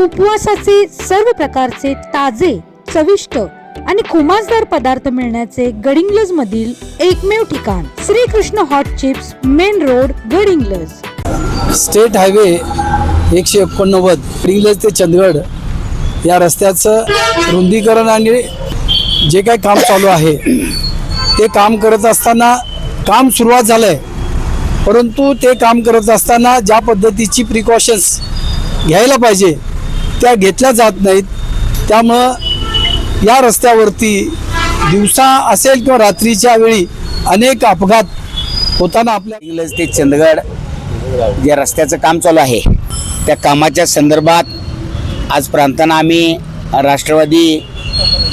उपवासाचे सर्व प्रकारचे ताजे चविष्ट आणि खुमासदार पदार्थ मिळण्याचे गडिंग्लज मधील एकमेव ठिकाण Shrikrishna hot chips main road Gadhinglaj. State highway एकशे एकोणनव्वद गडिंग्लज ते चंदगड या रस्त्याचं रुंदीकरण आणि जे काही काम चालू आहे ते काम करत असताना काम सुरुवात झालं आहे परंतु ते काम करत असताना ज्या पद्धतीची प्रिकॉशन्स घ्यायला पाहिजे त्या घेतल्या जात नाहीत. त्यामुळं या रस्त्यावरती दिवसा असेल किंवा रात्रीच्या वेळी अनेक अपघात होताना आपल्या इंग्लज ते चंदगड जे रस्त्याचं काम चालू आहे. त्या कामाच्या संदर्भात आज प्रांतांना आम्ही राष्ट्रवादी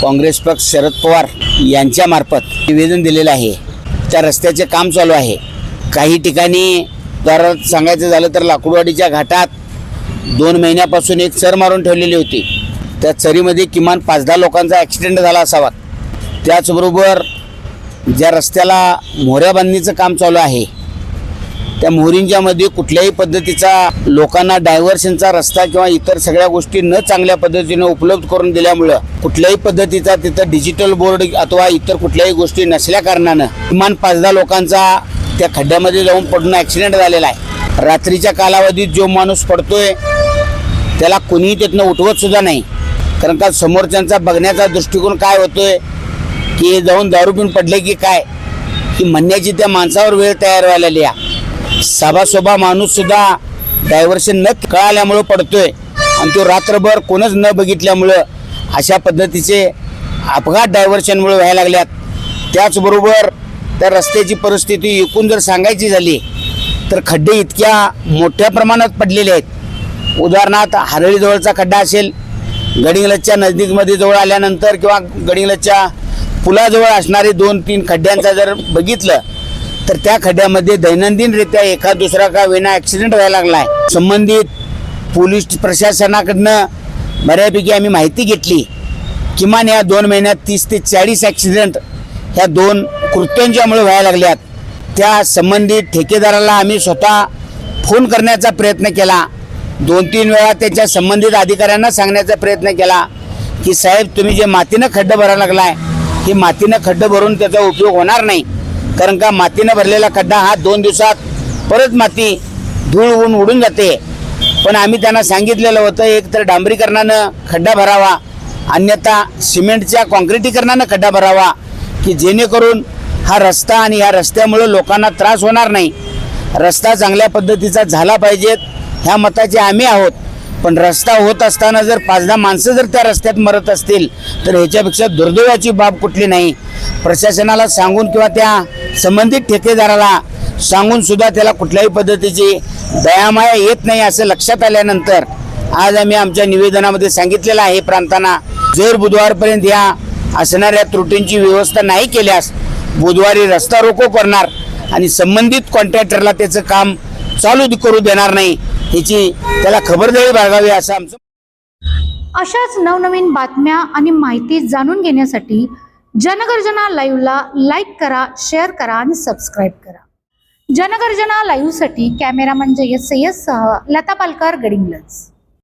काँग्रेस पक्ष शरद पवार यांच्यामार्फत निवेदन दिलेलं आहे. त्या रस्त्याचे काम चालू आहे. काही ठिकाणी जर सांगायचं झालं तर लाकूडवाडीच्या घाटात दोन महिन्यापासून एक चर मारून ठेवलेली होती. त्या चरीमध्ये किमान पाच दहा लोकांचा ॲक्सिडेंट झाला असावा. त्याचबरोबर ज्या रस्त्याला मोहऱ्या बांधणीचं काम चालू आहे त्या मोहरींच्यामध्ये कुठल्याही पद्धतीचा लोकांना डायव्हर्शनचा रस्ता किंवा इतर सगळ्या गोष्टी न चांगल्या पद्धतीनं उपलब्ध करून दिल्यामुळं कुठल्याही पद्धतीचा तिथं डिजिटल बोर्ड अथवा इतर कुठल्याही गोष्टी नसल्या कारणानं किमान पाच दहा लोकांचा त्या खड्ड्यामध्ये जाऊन पडून ॲक्सिडेंट झालेला आहे. रात्रीच्या कालावधीत जो माणूस पडतोय त्याला कोणीही तिथनं उठवत सुद्धा नाही. कारण का समोरच्यांचा बघण्याचा दृष्टिकोन काय होतोय? की हे जाऊन दारू पिऊन पडले की काय? की म्हणण्याची त्या माणसावर वेळ तयार व्हायला या सभासोभा माणूस सुद्धा डायव्हर्शन न कळाल्यामुळं पडतोय. आणि तो रात्रभर कोणच न बघितल्यामुळं अशा पद्धतीचे अपघात डायव्हर्शनमुळे व्हायला लागल्यात. त्याचबरोबर त्या रस्त्याची परिस्थिती एकूण जर सांगायची झाली तर खड्डे इतक्या मोठ्या प्रमाणात पडलेले आहेत. उदाहरणार्थ हरळीजवळचा खड्डा असेल गडिंगलजच्या नजदीकमध्ये जवळ आल्यानंतर किंवा गडिंगलजच्या पुलाजवळ असणारे दोन तीन खड्ड्यांचा जर बघितलं तर त्या खड्ड्यामध्ये दैनंदिनरित्या एका दुसरा का विना ॲक्सिडेंट व्हायला लागला आहे संबंधित पोलीस प्रशासनाकडनं बऱ्यापैकी आम्ही माहिती घेतली. किमान या दोन महिन्यात तीस ते चाळीस ॲक्सिडेंट ह्या दोन कृत्यांच्यामुळे व्हायला लागल्यात. त्या संबंधित ठेकेदाराला आम्ही स्वतः फोन करण्याचा प्रयत्न केला. दोन तीन वेळा त्याच्या संबंधित अधिकाऱ्यांना सांगण्याचा प्रयत्न केला की साहेब तुम्ही जे मातीनं खड्डं भरायला लागलाय की मातीनं खड्डं भरून त्याचा उपयोग होणार नाही. कारण का मातीनं भरलेला खड्डा हा दोन दिवसात परत माती धूळ होऊन उडून जाते. पण आम्ही त्यांना सांगितलेलं होतं एक तर डांबरीकरणानं खड्डा भरावा अन्यथा सिमेंटच्या कॉन्क्रिटीकरणानं खड्डा भरावा की जेणेकरून हा रस्ता आणि या रस्त्यामुळे लोकांना त्रास होणार नाही. रस्ता चांगल्या पद्धतीचा झाला पाहिजेत. ह्या मताचे आम्ही आहोत. पण रस्ता होत असताना जर पाच दहा माणसं जर त्या रस्त्यात मरत असतील तर ह्याच्यापेक्षा दुर्दैवाची बाब कुठली नाही. प्रशासनाला सांगून किंवा त्या संबंधित ठेकेदाराला सांगून सुद्धा त्याला कुठल्याही पद्धतीची दयामाया येत नाही असं लक्षात आल्यानंतर आज आम्ही आमच्या निवेदनामध्ये सांगितलेलं आहे प्रांतांना जर बुधवारपर्यंत या असणाऱ्या त्रुटींची व्यवस्था नाही केल्यास बुधवारी रस्ता रोको करणार आणि संबंधित कॉन्ट्रॅक्टरला त्याचं काम चालू करू देणार नाही. ह्याची त्याला खबरदारी बाळगावी असं आमचं अशाच नवनवीन बातम्या आणि माहिती जाणून घेण्यासाठी जनगर्जना लाईव्हला लाईक करा शेअर करा आणि सबस्क्राईब करा. जनगर्जना लाईव्हसाठी कॅमेरामन जयस सय्यद सह लता पालकर गडिंग्लज.